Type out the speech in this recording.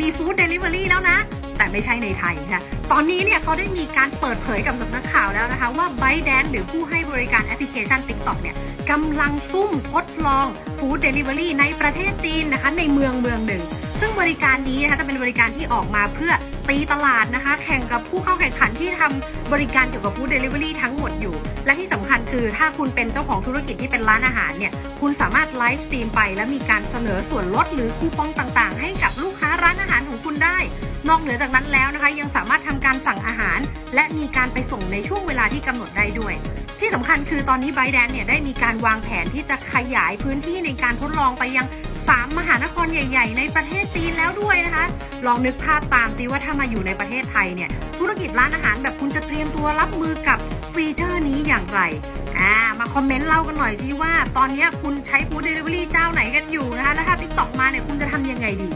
มีฟู้ดเดลิเวอรี่แล้วนะ แต่ไม่ใช่ในไทยค่ะตอนนี้เนี่ยเขาได้มีการเปิดเผยกับสำนักข่าวแล้วนะคะ ว่า b y t e d a n หรือผู้ให้บริการแอปพลิเคชัน TikTok เนี่ยกำลังซุ่มทดลองฟู้ดเดลิเวอรี่ในประเทศจีนนะคะ ในเมืองเมืองหนึ่ง ซึ่งบริการนี้นะคะจะเป็นบริการที่ออกมาเพื่อตีตลาดนะคะ แข่งกับผู้เข้าแข่งขันที่ทำบริการเกี่ยวกับฟู้ดเดลิเวอรี่ทั้งหมดอยู่ และที่สำคัญคือถ้าคุณเป็นเจ้าของธุรกิจที่เป็นร้านอาหารเนี่ยคุณสามารถไลฟ์สตรีมไป และมีการเสนอส่วนลดหรือคูปองต่างๆ ให้กับลูก เหนือจากนั้นแล้วนะคะ ยังสามารถทำการสั่งอาหาร และมีการไปส่งในช่วงเวลาที่กำหนดได้ด้วย ที่สำคัญคือตอนนี้ไบแดนเนี่ยได้มีการวางแผนที่จะขยายพื้นที่ในการทดลองไปยัง 3 มหานครใหญ่ ๆ ในประเทศจีนแล้วด้วยนะคะ ลองนึกภาพตามซิว่าถ้ามาอยู่ในประเทศไทยเนี่ยธุรกิจร้านอาหารแบบคุณจะเตรียมตัวรับมือกับฟีเจอร์นี้อย่างไรอ่ามาคอมเมนต์เล่ากันหน่อยซิว่า ตอนนี้คุณใช้ฟู้ดเดลิเวอรี่เจ้าไหนกันอยู่นะคะ แล้วถ้า TikTok มาเนี่ยคุณจะทำยังไงดี